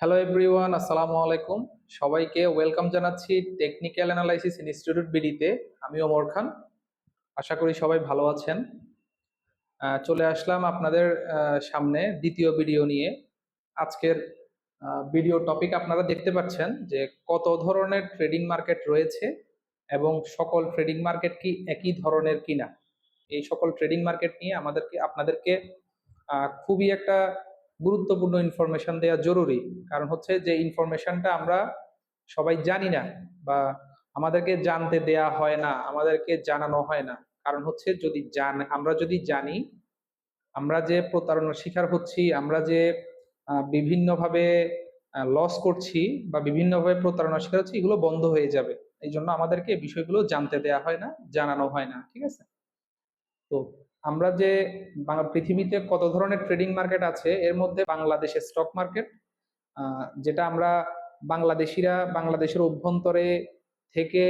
Hello everyone আসসালামু আলাইকুম। সবাইকে ওয়েলকাম জানাচ্ছি টেকনিক্যাল অ্যানালাইসিস ইনস্টিটিউট বিডিতে। আমি ওমর খান। আশা করি সবাই ভালো আছেন। চলে আসলাম আপনাদের সামনে দ্বিতীয় ভিডিও নিয়ে। আজকের ভিডিও টপিক আপনারা দেখতে পাচ্ছেন যে কত ধরনের ট্রেডিং মার্কেট রয়েছে এবং সকল ট্রেডিং মার্কেট কি একই ধরনের কিনা। এই সকল ট্রেডিং মার্কেট নিয়ে আমাদেরকে, আপনাদেরকে খুবই একটা গুরুত্বপূর্ণ ইনফরমেশন দেওয়া জরুরি। কারণ হচ্ছে যে ইনফরমেশনটা আমরা সবাই জানি না বা আমাদেরকে জানতে দেয়া হয় না, আমাদেরকে জানানো হয় না। কারণ হচ্ছে যদি জান আমরা যদি জানি, আমরা যে প্রতারণার শিকার হচ্ছি, আমরা যে বিভিন্নভাবে লস করছি বা বিভিন্নভাবে প্রতারণার শিকার হচ্ছি, এগুলো বন্ধ হয়ে যাবে। এই জন্য আমাদেরকে বিষয়গুলো জানতে দেয়া হয় না, জানানো হয় না, ঠিক আছে? তো আমরা যে পৃথিবীতে কত ধরনের ট্রেডিং মার্কেট আছে, এর মধ্যে বাংলাদেশের স্টক মার্কেট যেটা আমরা বাংলাদেশিরা বাংলাদেশের অভ্যন্তরে থেকে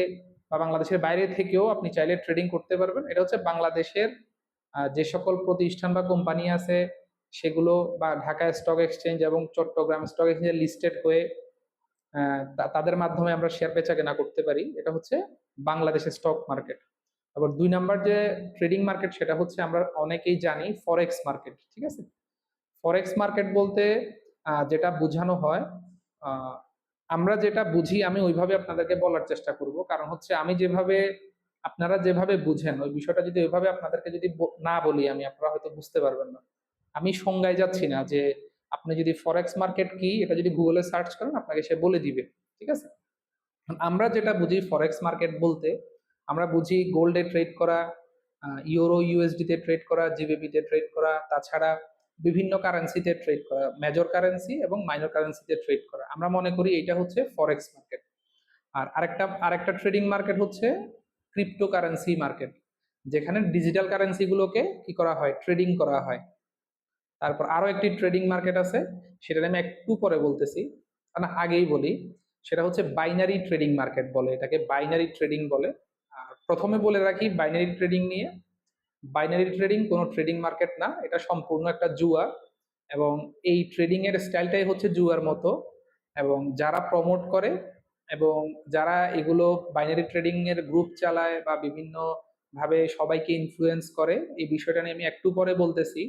বা বাংলাদেশের বাইরে থেকেও আপনি চাইলে ট্রেডিং করতে পারবেন। এটা হচ্ছে বাংলাদেশের যে সকল প্রতিষ্ঠান বা কোম্পানি আছে, সেগুলো বা ঢাকা স্টক এক্সচেঞ্জ এবং চট্টগ্রাম স্টক এক্সচেঞ্জে লিস্টেড হয়ে তাদের মাধ্যমে আমরা শেয়ার বেচা কেনা করতে পারি। এটা হচ্ছে বাংলাদেশের স্টক মার্কেট আবার দুই নাম্বার যে ট্রেডিং মার্কেট সেটা হচ্ছে আমরা অনেকেই জানি ফরেক্স মার্কেট ঠিক আছে? ফরেক্স মার্কেট বলতে যেটা বোঝানো হয় আমরা যেটা বুঝি আমি ওইভাবে আপনাদেরকে বলার চেষ্টা করব। কারণ হচ্ছে আমি যেভাবে, আপনারা যেভাবে বুঝেন, ওই বিষয়টা যদি ওইভাবে আপনাদেরকে যদি না বলি আমি, আপনারা হয়তো বুঝতে পারবেন না। আমি সংজ্ঞায় যাচ্ছি না যে আপনি যদি ফরেক্স মার্কেট কি, এটা যদি গুগলে সার্চ করেন, আপনাকে সে বলে দিবে, ঠিক আছে? আমরা যেটা বুঝি ফরেক্স মার্কেট বলতে আমরা বুঝি গোল্ডে ট্রেড করা ইউরো ইউএসডিতে ট্রেড করা জিবিপিতে ট্রেড করা, তাছাড়া বিভিন্ন কারেন্সিতে ট্রেড করা মেজর কারেন্সি এবং মাইনর কারেন্সিতে ট্রেড করা। আমরা মনে করি এটা হচ্ছে ফরেক্স মার্কেট আর আরেকটা আরেকটা ট্রেডিং মার্কেট হচ্ছে ক্রিপ্টো কারেন্সি মার্কেট যেখানে ডিজিটাল কারেন্সিগুলোকে কি করা হয়? ট্রেডিং করা হয়। তারপর আরও একটি ট্রেডিং মার্কেট আছে সেটা আমি একটু পরে বলতেছি না, আগেই বলি, সেটা হচ্ছে বাইনারি ট্রেডিং মার্কেট বলে, এটাকে বাইনারি ট্রেডিং বলে। প্রথমে বলে রাখি বাইনারি ট্রেডিং নিয়ে। বাইনারি ট্রেডিং কোনো ট্রেডিং মার্কেট না, এটা সম্পূর্ণ একটা জুয়া এবং এই ট্রেডিং এর স্টাইলটাই হচ্ছে জুয়ার মতো এবং যারা প্রমোট করে এবং যারা এগুলো বাইনারি ট্রেডিং এর গ্রুপ চালায় বা বিভিন্ন ভাবে সবাইকে ইনফ্লুয়েন্স করে, এই বিষয়টা নিয়ে আমি একটু পরে বলতেছি।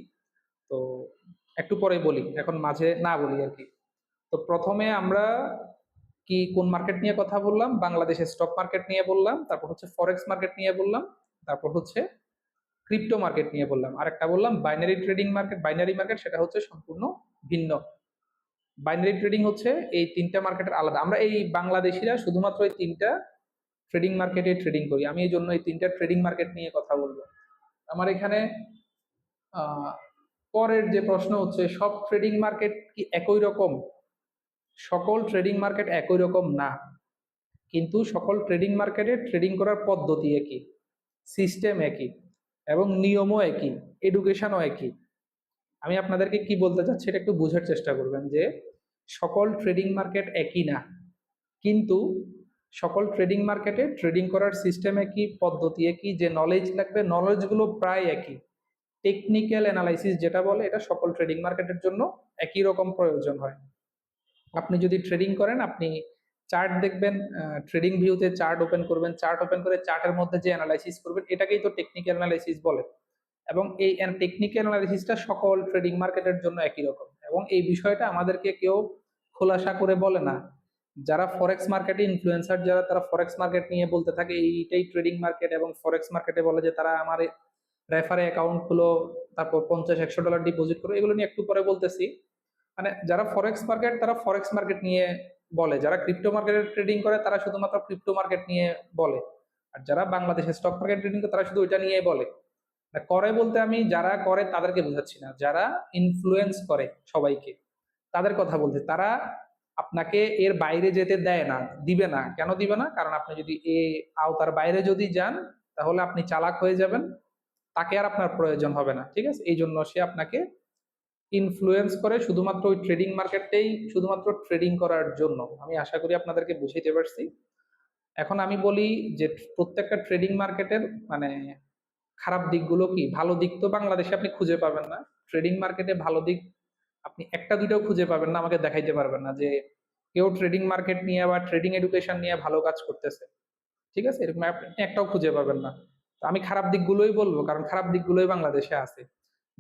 তো একটু পরে বলি, এখন মাঝে না বলি আর কি। তো প্রথমে আমরা কি কোন মার্কেট নিয়ে কথা বললাম? বাংলাদেশের স্টক মার্কেট নিয়ে বললাম, তারপর হচ্ছে ফরেক্স মার্কেট নিয়ে বললাম, তারপর হচ্ছে ক্রিপ্টো মার্কেট নিয়ে বললাম। আর একটা বললাম binary trading market binary market সেটা হচ্ছে সম্পূর্ণ ভিন্ন। বাইনারি ট্রেডিং হচ্ছে এই তিনটা মার্কেটের আলাদা। আমরা এই বাংলাদেশিরা শুধুমাত্র এই তিনটা ট্রেডিং মার্কেটে ট্রেডিং করি। আমি এই জন্য এই তিনটা ট্রেডিং মার্কেট নিয়ে কথা বলব। আমার এখানে পরের যে প্রশ্ন হচ্ছে, সব ট্রেডিং মার্কেট কি একই রকম? সকল ট্রেডিং মার্কেট একই রকম না। কিন্তু সকল ট্রেডিং মার্কেটে ট্রেডিং করার পদ্ধতি একই সিস্টেম একই, এবং নিয়মও একই এডুকেশনও একই। আমি আপনাদেরকে কি বলতে চাচ্ছি এটা একটু বোঝার চেষ্টা করবেন যে, সকল ট্রেডিং মার্কেট একই না, কিন্তু সকল ট্রেডিং মার্কেটে ট্রেডিং করার সিস্টেম একই, পদ্ধতি একই, যে নলেজ লাগবে নলেজগুলো প্রায় একই। টেকনিক্যাল অ্যানালাইসিস যেটা বলে, এটা সকল ট্রেডিং মার্কেটের জন্য একই রকম প্রয়োজন হয়। আপনি যদি ট্রেডিং করেন, আপনি চার্ট দেখবেন ট্রেডিং ভিউতে চার্ট ওপেন করবেন চার্ট ওপেন করে চার্টের মধ্যে যে অ্যানালাইসিস করবেন, এটাকেই তো টেকনিক্যাল অ্যানালাইসিস বলে। এবং এই টেকনিক্যাল অ্যানালাইসিসটা সকল ট্রেডিং মার্কেটের জন্য একই রকম। এবং এই বিষয়টা আমাদেরকে কেউ খোলাসা করে বলে না। যারা ফরেক্স মার্কেটে ইনফ্লুয়েন্সার যারা তারা ফরেক্স মার্কেট নিয়ে বলতে থাকে, এইটাই ট্রেডিং মার্কেট এবং ফরেক্স মার্কেটে বলে যে তারা আমার রেফারে অ্যাকাউন্ট খুলো, তারপর পঞ্চাশ, একশো ডলার ডিপোজিট করো, এগুলো নিয়ে একটু পরে বলতেছি। মানে যারা ফরেক্স মার্কেট তারা ফরেক্স মার্কেট নিয়ে বলে। যারা ক্রিপ্টো মার্কেটে ট্রেডিং করে, তারা শুধুমাত্র ক্রিপ্টো মার্কেট নিয়ে বলে। আর যারা বাংলাদেশের স্টক মার্কেট ট্রেডিং করে, তারা শুধু ওইটা নিয়ে বলে। করে বলতে আমি যারা করে, তাদেরকে বোঝাচ্ছি না। যারা ইনফ্লুয়েন্স করে সবাইকে, তাদের কথা বলতে। তারা আপনাকে এর বাইরে যেতে দেয় না, দিবে না। কেন দিবে না? কারণ আপনি যদি এ আওতার বাইরে যদি যান, তাহলে আপনি চালাক হয়ে যাবেন। তাকে আর আপনার প্রয়োজন হবে না, ঠিক আছে? এই জন্য সে আপনাকে ইনফ্লুয়েন্স করে শুধুমাত্র ওই ট্রেডিং মার্কেটটাই শুধুমাত্র ট্রেডিং করার জন্য। আমি আশা করি আপনাদেরকে বুঝাইতে পারছি। এখন আমি বলি যে প্রত্যেকটা ট্রেডিং মার্কেটের মানে খারাপ দিকগুলো কি? ভালো দিক তো বাংলাদেশে আপনি খুঁজে পাবেন না। ট্রেডিং মার্কেটে ভালো দিক আপনি একটা দুইটাও খুঁজে পাবেন না, আমাকে দেখাইতে পারবেন না যে কেউ ট্রেডিং মার্কেট নিয়ে বা ট্রেডিং এডুকেশন নিয়ে ভালো কাজ করতেছে। ঠিক আছে? এরকম আপনি একটাও খুঁজে পাবেন না। আমি খারাপ দিকগুলোই বলব, কারণ খারাপ দিকগুলোই বাংলাদেশে আছে।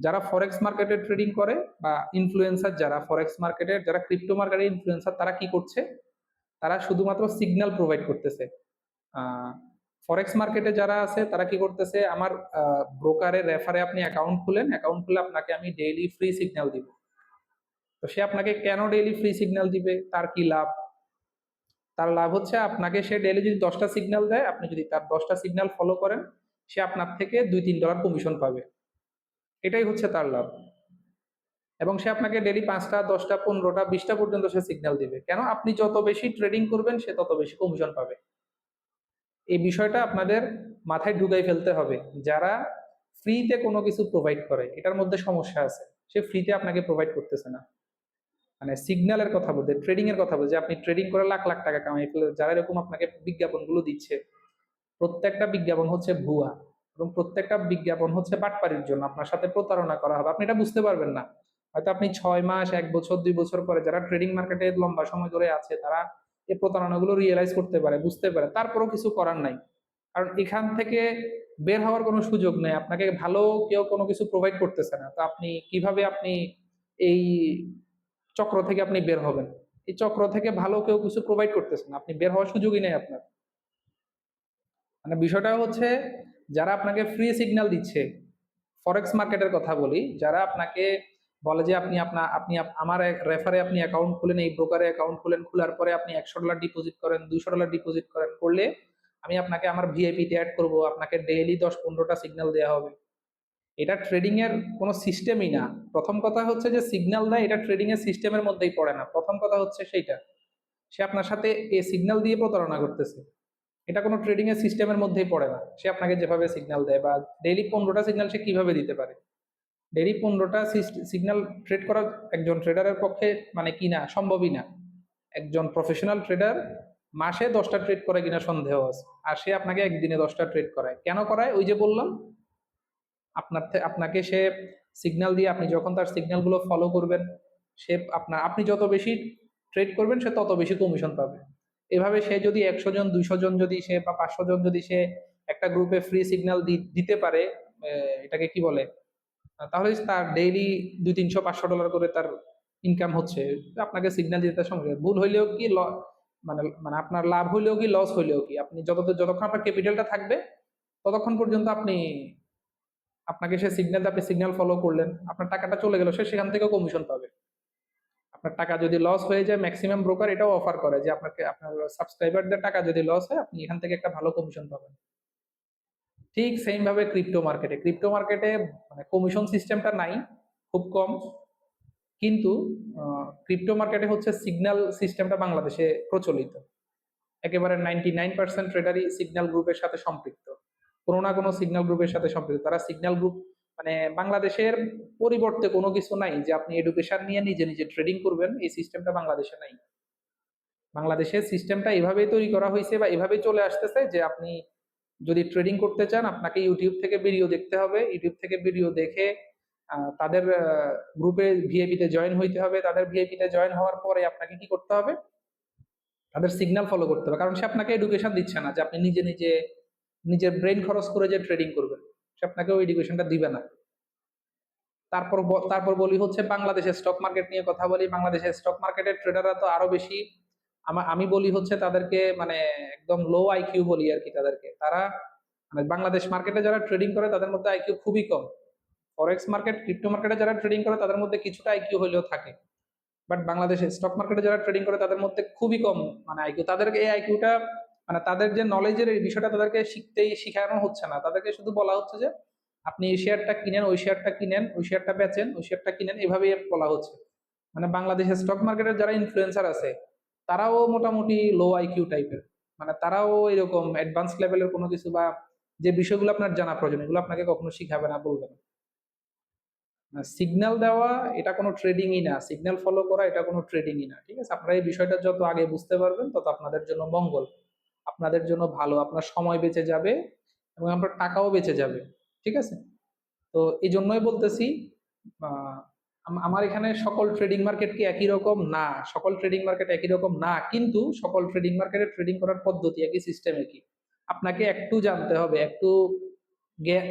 যারা ফরেক্স মার্কেটে ট্রেডিং করে বা ইনফ্লুয়েন্সার যারা ফরেক্স মার্কেটের যারা ক্রিপ্টো মার্কেটে ইনফ্লুয়েন্সার তারা কি করছে? তারা শুধুমাত্র সিগন্যাল প্রোভাইড করতেছে। ফরেক্স মার্কেটে যারা আছে, তারা কি করতেছে? আমার ব্রোকারের রেফারে আপনি অ্যাকাউন্ট খুলেন অ্যাকাউন্ট খুলে আপনাকে আমি ডেইলি ফ্রি সিগন্যাল দিব। তো সে আপনাকে কেন ডেইলি ফ্রি সিগন্যাল দিবে? তার কি লাভ? তার লাভ হচ্ছে আপনাকে সে ডেইলি যদি দশটা সিগন্যাল দেয়, আপনি যদি তার দশটা সিগন্যাল ফলো করেন, সে আপনার থেকে দুই তিন ডলার কমিশন পাবে। এটাই হচ্ছে তার লাভ। এবং সে আপনাকে ডেলি পাঁচটা, দশটা, পনেরোটা, বিশটা পর্যন্ত সে সিগন্যাল দিবে। কেন? আপনি যত বেশি ট্রেডিং করবেন, সে তত বেশি কমিশন পাবে। এই বিষয়টা আপনাদের মাথায় ঢুকাই ফেলতে হবে। যারা ফ্রিতে কোনো কিছু প্রোভাইড করে, এটার মধ্যে সমস্যা আছে। সে ফ্রিতে আপনাকে প্রোভাইড করতেছে না। মানে সিগন্যালের কথা বলতে ট্রেডিং এর কথা বলতে আপনি ট্রেডিং করে লাখ লাখ টাকা কামাই ফেলে যারা এরকম আপনাকে বিজ্ঞাপনগুলো দিচ্ছে, প্রত্যেকটা বিজ্ঞাপন হচ্ছে ভুয়া। এবং প্রত্যেকটা বিজ্ঞাপন হচ্ছে বাটপারির জন্য। আপনার সাথে প্রতারণা করা হবে। আপনি এটা বুঝতে পারবেন না। হয়তো আপনি ছয় মাস, এক বছর, দুই বছর পরে যারা ট্রেডিং মার্কেটে লম্বা সময় ধরে আছে, তারা এই প্রতারণাগুলো রিয়েলাইজ করতে পারে, বুঝতে পারে। তারপরেও কিছু করার নাই। কারণ এখান থেকে বের হওয়ার কোনো সুযোগ নেই। আপনাকে ভালো কেউ কোনো কিছু প্রোভাইড করতেছে না। তো আপনি কীভাবে আপনি এই চক্র থেকে আপনি বের হবেন? এই চক্র থেকে ভালো কেউ কিছু প্রোভাইড করতেছে না। আপনি বের হওয়ার সুযোগই নেই আপনার। মানে বিষয়টা হচ্ছে যারা আপনাকে ফ্রি সিগন্যাল দিচ্ছে ফরেক্স মার্কেটের কথা বলি, যারা আপনাকে বলে যে আপনি আপনার আপনি আমার রেফারে আপনি অ্যাকাউন্ট খুলেন, এই ব্রোকারে অ্যাকাউন্ট খুলেন, খোলার পরে আপনি একশো ডলার ডিপোজিট করেন দুশো ডলার ডিপোজিট করেন, করলে আমি আপনাকে আমার ভিআইপিতে অ্যাড করব, আপনাকে ডেইলি দশ পনেরোটা সিগন্যাল দেওয়া হবে। এটা ট্রেডিং এর কোনো সিস্টেমই না। প্রথম কথা হচ্ছে যে সিগন্যাল দেয়, এটা ট্রেডিং এর সিস্টেমের মধ্যেই পড়ে না। প্রথম কথা হচ্ছে সেইটা। সে আপনার সাথে এই সিগন্যাল দিয়ে প্রতারণা করতেছে। এটা কোনো ট্রেডিং এর সিস্টেমের মধ্যেই পড়ে না। সে আপনাকে যেভাবে সিগন্যাল দেয় বা ডেইলি পনেরোটা সিগন্যাল সে কীভাবে দিতে পারে? ডেইলি পনেরোটা সিগন্যাল ট্রেড করা একজন ট্রেডারের পক্ষে মানে কি না? সম্ভবই না। একজন প্রফেশনাল ট্রেডার মাসে দশটা ট্রেড করে কিনা সন্দেহ আছে। আর সে আপনাকে একদিনে দশটা ট্রেড করায়। কেন করায়? ওই যে বললাম, আপনার আপনাকে সে সিগন্যাল দিয়ে আপনি যখন তার সিগন্যালগুলো ফলো করবেন, সে আপনার আপনি যত বেশি ট্রেড করবেন, সে তত বেশি কমিশন পাবে। এভাবে সে যদি একশো জন দুইশো জন যদি সে বা পাঁচশো জন যদি সে একটা গ্রুপে ফ্রি সিগন্যাল দিতে পারে এটাকে কি বলে? তাহলে তার ডেইলি দুই তিনশো, পাঁচশো ডলার করে তার ইনকাম হচ্ছে। আপনাকে সিগন্যাল দিতে সমস্যা ভুল হইলেও কি মানে মানে আপনার লাভ হইলেও কি লস হইলেও কি? আপনি যত, যতক্ষণ আপনার ক্যাপিটালটা থাকবে, ততক্ষণ পর্যন্ত আপনি, আপনাকে সে সিগন্যাল আপনি সিগন্যাল ফলো করলেন। আপনার টাকাটা চলে গেল, সে সেখান থেকেও কমিশন পাবে। আপনার টাকা যদি লস হয়ে যায় ম্যাক্সিমাম ব্রোকার এটাও অফার করে যে আপনাকে, আপনার সাবস্ক্রাইবারদের টাকা যদি লস হয়, আপনি এখান থেকে একটা ভালো কমিশন পাবেন। ঠিক সেম ভাবে ক্রিপ্টো মার্কেটে ক্রিপ্টো মার্কেটে মানে কমিশন সিস্টেমটা নাই, খুব কম। কিন্তু ক্রিপ্টো মার্কেটে হচ্ছে সিগন্যাল সিস্টেমটা বাংলাদেশে প্রচলিত। একেবারে নাইনটি নাইন পার্সেন্ট ট্রেডারই সিগন্যাল গ্রুপের সাথে সম্পৃক্ত। কোনো না কোনো সিগন্যাল গ্রুপের সাথে সম্পৃক্ত। তারা সিগন্যাল গ্রুপ মানে বাংলাদেশের পরিবর্তে কোনো কিছু নাই যে আপনি এডুকেশন নিয়ে নিজে নিজে ট্রেডিং করবেন, এই সিস্টেমটা বাংলাদেশে নাই। বাংলাদেশের সিস্টেমটা এভাবেই তৈরি করা হয়েছে বা এভাবেই চলে আসতেছে যে আপনি যদি ট্রেডিং করতে চান, আপনাকে ইউটিউব থেকে ভিডিও দেখতে হবে। ইউটিউব থেকে ভিডিও দেখে তাদের গ্রুপে ভিআইপিতে জয়েন হইতে হবে। তাদের ভিআইপিতে জয়েন হওয়ার পরে আপনাকে কি করতে হবে? তাদের সিগন্যাল ফলো করতে হবে। কারণ সে আপনাকে এডুকেশন দিচ্ছে না যে আপনি নিজে নিজে, নিজের ব্রেন খরচ করে যে ট্রেডিং করবেন। সে আপনাকে ওই এডুকেশনটা দিবে না। তারপর তারপর বলি হচ্ছে বাংলাদেশের স্টক মার্কেট নিয়ে কথা বলি। বাংলাদেশের স্টক মার্কেটের ট্রেডাররা তো আরও বেশি। আমি বলি হচ্ছে তাদেরকে মানে একদম লো আইকিউ বলি আর কি তাদেরকে। তারা মানে বাংলাদেশ মার্কেটে যারা ট্রেডিং করে তাদের মধ্যে আইকিউ খুবই কম। ফরেক্স মার্কেট ক্রিপ্টো মার্কেটে যারা ট্রেডিং করে তাদের মধ্যে কিছুটা আইকিউ হলেও থাকে। বাট বাংলাদেশের স্টক মার্কেটে যারা ট্রেডিং করে তাদের মধ্যে খুবই কম মানে আইকিউ তাদেরকে এই আইকিউটা মানে তাদের যে নলেজের এই বিষয়টা তাদেরকে শিখতেই শিখানো হচ্ছে না। তাদেরকে শুধু বলা হচ্ছে যে, আপনি এই শেয়ারটা কিনেন, ওই শেয়ারটা কিনেন, ওই শেয়ারটা বেচেন, ওই শেয়ারটা কিনেন, এভাবেই বলা হচ্ছে। মানে বাংলাদেশের স্টক মার্কেটের যারা ইনফ্লুয়েন্সার আছে, তারাও মোটামুটি লো আইকিউ টাইপের মানে তারাও এরকম অ্যাডভান্স লেভেলের কোনো কিছু বা যে বিষয়গুলো আপনার জানা প্রয়োজন, এগুলো আপনাকে কখনো শিখাবে না, বলবে না। সিগন্যাল দেওয়া, এটা কোনো ট্রেডিংই না। সিগন্যাল ফলো করা, এটা কোনো ট্রেডিংই না। ঠিক আছে? আপনারা এই বিষয়টা যত আগে বুঝতে পারবেন, তত আপনাদের জন্য মঙ্গল। আপনাদের জন্য ভালো, আপনার সময় বেঁচে যাবে এবং আপনার টাকাও বেঁচে যাবে, ঠিক আছে? তো এই জন্যই বলতেছি আম- আমার এখানে সকল ট্রেডিং মার্কেট কি একই রকম? না, সকল ট্রেডিং মার্কেট একই রকম না, কিন্তু সকল ট্রেডিং মার্কেটে ট্রেডিং করার পদ্ধতি একই সিস্টেম একই আপনাকে একটু জানতে হবে, একটু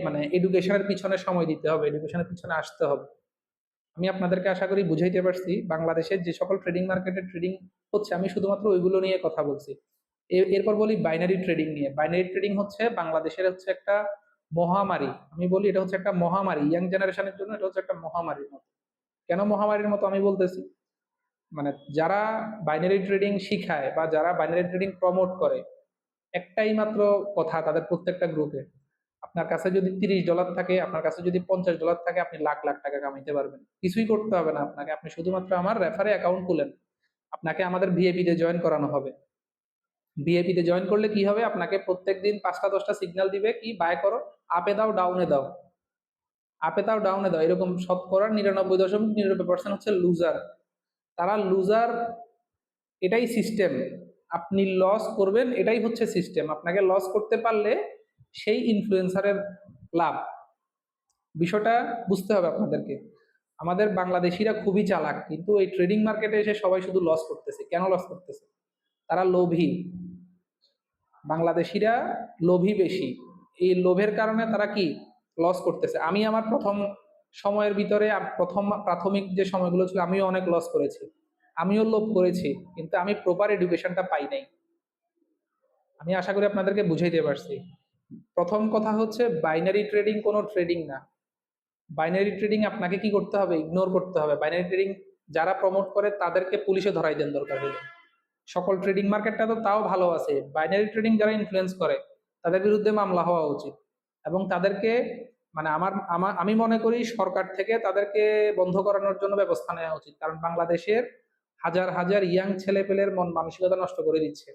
মানে এডুকেশনের পিছনে সময় দিতে হবে এডুকেশনের পিছনে আসতে হবে। আমি আপনাদেরকে আশা করি বুঝাইতে পারছি, বাংলাদেশের যে সকল ট্রেডিং মার্কেটে ট্রেডিং হচ্ছে, আমি শুধুমাত্র ওইগুলো নিয়ে কথা বলছি। এরপর বলি বাইনারি ট্রেডিং নিয়ে। বাইনারি ট্রেডিং হচ্ছে বাংলাদেশের হচ্ছে একটা মহামারী। আমি বলি এটা হচ্ছে একটা মহামারী ইয়াং জেনারেশনের জন্য এটা হচ্ছে একটা মহামারীর মতো। কেন মহামারীর মতো আমি বলতেছি? মানে যারা বাইনারি ট্রেডিং শিখায় বা যারা বাইনারি ট্রেডিং প্রমোট করে, একটাই মাত্র কথা তাদের প্রত্যেকটা গ্রুপে আপনার কাছে যদি তিরিশ ডলার থাকে, আপনার কাছে যদি পঞ্চাশ ডলার থাকে, আপনি লাখ লাখ টাকা কামাইতে পারবেন। কিছুই করতে হবে না আপনাকে। আপনি শুধুমাত্র আমার রেফারে অ্যাকাউন্ট খুলেন। আপনাকে আমাদের ভিএপি তে জয়েন করানো হবে। ভিএপি তে জয়েন করলে কি হবে? আপনাকে প্রত্যেক দিন পাঁচটা, দশটা সিগন্যাল দিবে কি বাই করো আপে দাও ডাউনে দাও। আপে দাও ডাউনে দাও। এরকম সব করার নিরানব্বই দশমিক নিরানব্বই পার্সেন্ট হচ্ছে লুজার তারা লুজার এটাই সিস্টেম আপনি লস করবেন, এটাই হচ্ছে সিস্টেম আপনাকে লস করতে পারলে সেই ইনফ্লুয়েন্সারের লাভ। বিষয়টা বুঝতে হবে আপনাদেরকে। আমাদের বাংলাদেশিরা খুবই চালাক, কিন্তু এই ট্রেডিং মার্কেটে এসে সবাই শুধু লস করতেছে। কেন লস করতেছে? তারা লোভী। বাংলাদেশিরা লোভী বেশি। এই লোভের কারণে তারা কি? লস করতেছে। আমি আমার প্রথম সময়ের ভিতরে প্রথম প্রাথমিক যে সময়গুলো ছিল, আমিও অনেক লস করেছি। আমিও লোভ করেছি, কিন্তু আমি প্রপার এডুকেশনটা পাই নাই। আমি আশা করি আপনাদেরকে বুঝাইতে পারছি। প্রথম কথা হচ্ছে বাইনারি ট্রেডিং কোনো ট্রেডিং না। বাইনারি ট্রেডিং আপনাকে কি করতে হবে? ইগনোর করতে হবে। বাইনারি ট্রেডিং যারা প্রমোট করে, তাদেরকে পুলিশে ধরাই দেন দরকার হলে। সকল ট্রেডিং মার্কেটটা তো তাও ভালো আছে। বাইনারি ট্রেডিং যারা ইনফ্লুয়েন্স করে, তাদের বিরুদ্ধে মামলা হওয়া উচিত। এবং তাদেরকে মানে আমার, আমি মনে করি সরকার থেকে তাদেরকে বন্ধ করানোর জন্য ব্যবস্থা নেওয়া উচিত। কারণ বাংলাদেশের হাজার হাজার ইয়াং ছেলেপেলের মন মানসিকতা নষ্ট করে দিচ্ছে।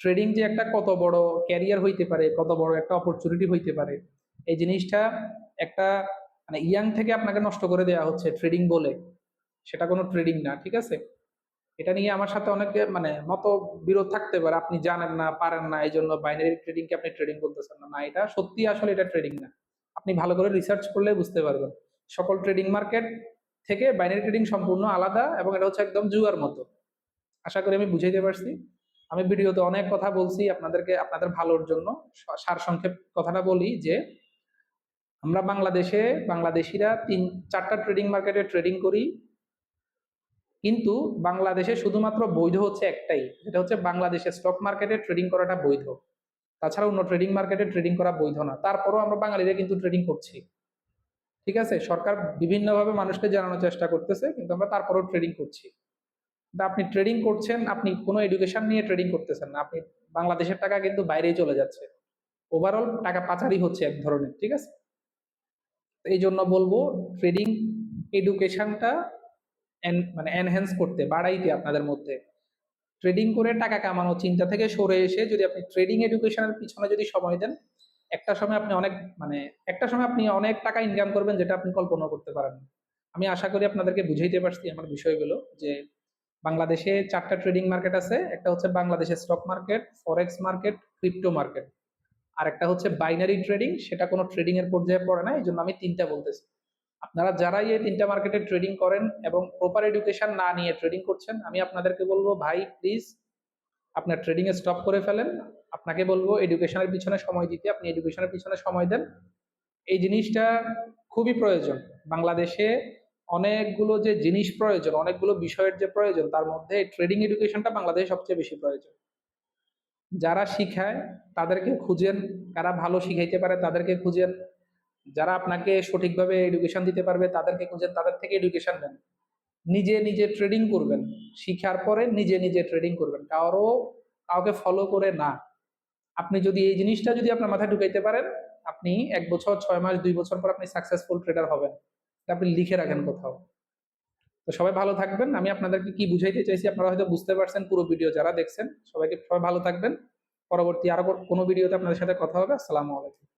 ট্রেডিং যে একটা কত বড় ক্যারিয়ার হইতে পারে, কত বড় একটা অপরচুনিটি হইতে পারে, এই জিনিসটা একটা মানে ইয়াং থেকে আপনাকে নষ্ট করে দেওয়া হচ্ছে ট্রেডিং বলে। সেটা কোনো ট্রেডিং না, ঠিক আছে? এটা নিয়ে আমার সাথে অনেকে মানে মত বিরোধ থাকতে পারে। আপনি জানেন না, পারেন না এই জন্য বাইনারি ট্রেডিং কে আপনি ট্রেডিং বলতেছেন না। না, এটা সত্যি আসলে এটা ট্রেডিং না। আপনি ভালো করে রিসার্চ করলে বুঝতে পারবেন। সকল ট্রেডিং মার্কেট থেকে বাইনারি ট্রেডিং সম্পূর্ণ আলাদা এবং এটা হচ্ছে একদম জুয়ার মতো। আশা করি আমি বুঝাইতে পারছি। আমি ভিডিওতে অনেক কথা বলছি আপনাদেরকে, আপনাদের ভালোর জন্য। সারসংক্ষেপ কথাটা বলি যে, আমরা বাংলাদেশে বাংলাদেশিরা তিন, চারটা ট্রেডিং মার্কেটে ট্রেডিং করি। কিন্তু বাংলাদেশে শুধুমাত্র বৈধ হচ্ছে একটাই যেটা হচ্ছে বাংলাদেশের স্টক মার্কেটে ট্রেডিং করাটা বৈধ। তাছাড়া অন্য ট্রেডিং মার্কেটে ট্রেডিং করা বৈধ না, তারপরও আমরা বাঙালিরা কিন্তু ট্রেডিং করছি। ঠিক আছে? সরকার বিভিন্নভাবে মানুষকে জানানোর চেষ্টা করতেছে, কিন্তু আমরা তারপরেও ট্রেডিং করছি। আপনি ট্রেডিং করছেন, আপনি কোনো এডুকেশন নিয়ে ট্রেডিং করতেছেন না, আপনি বাংলাদেশের টাকা কিন্তু বাইরেই চলে যাচ্ছে। ওভারঅল টাকা পাচারই হচ্ছে এক ধরনের, ঠিক আছে? এই জন্য বলব ট্রেডিং এডুকেশনটা মানে এনহ্যান্স করতে, বাড়াইতে আপনাদের মধ্যে। ট্রেডিং করে টাকা কামানো চিন্তা থেকে সরে এসে যদি আপনি ট্রেডিং এডুকেশনের পিছনে যদি সময় দেন, একটা সময় আপনি অনেক মানে একটা সময় আপনি অনেক টাকা ইনকাম করবেন যেটা আপনি কল্পনা করতে পারেন আমি আশা করি আপনাদেরকে বুঝাইতে পারছি আমার বিষয়গুলো, যে বাংলাদেশে চারটা ট্রেডিং মার্কেট আছে, একটা হচ্ছে বাংলাদেশের stock market forex market crypto market আর একটা হচ্ছে বাইনারি ট্রেডিং সেটা কোনো ট্রেডিং এর পর্যায়ে পড়ে না এই জন্য আমি তিনটা বলতেছি। আপনারা যারাই এই তিনটা মার্কেটে ট্রেডিং করেন এবং প্রপার এডুকেশন না নিয়ে ট্রেডিং করছেন, আমি আপনাদেরকে বলব, ভাই প্লিজ আপনার ট্রেডিং এ স্টপ করে ফেলেন। আপনাকে বলব এডুকেশনের পিছনে সময় দিতে। আপনি এডুকেশনের পিছনে সময় দেন। এই জিনিসটা খুবই প্রয়োজন। বাংলাদেশে অনেকগুলো যে জিনিস প্রয়োজন, অনেকগুলো বিষয়ের যে প্রয়োজন, তার মধ্যে ট্রেডিং এডুকেশনটা বাংলাদেশে সবচেয়ে বেশি প্রয়োজন। যারা শিখায়, তাদেরকে খুঁজেন। কারা ভালো শিখাইতে পারে, তাদেরকে খুঁজেন। যারা আপনাকে সঠিকভাবে এডুকেশন দিতে পারবে, তাদেরকে খুঁজেন তাদের থেকে এডুকেশন নেন। নিজে নিজে ট্রেডিং করবেন। শিখার পরে নিজে নিজে ট্রেডিং করবেন। কারও কাউকে ফলো করে না। আপনি যদি এই জিনিসটা যদি আপনার মাথায় ঢুকাইতে পারেন, আপনি এক বছর, ছয় মাস, দুই বছর পর আপনি সাকসেসফুল ট্রেডার হবেন। আপনি লিখে রাখেন কোথাও। তো সবাই ভালো থাকবেন। আমি আপনাদেরকে কি বুঝাইতে চাইছি আপনারা হয়তো বুঝতে পারছেন পুরো ভিডিও যারা দেখছেন। সবাইকে সবাই ভালো থাকবেন। পরবর্তী আরও কোনো ভিডিওতে আপনাদের সাথে কথা হবে। আসসালামু আলাইকুম।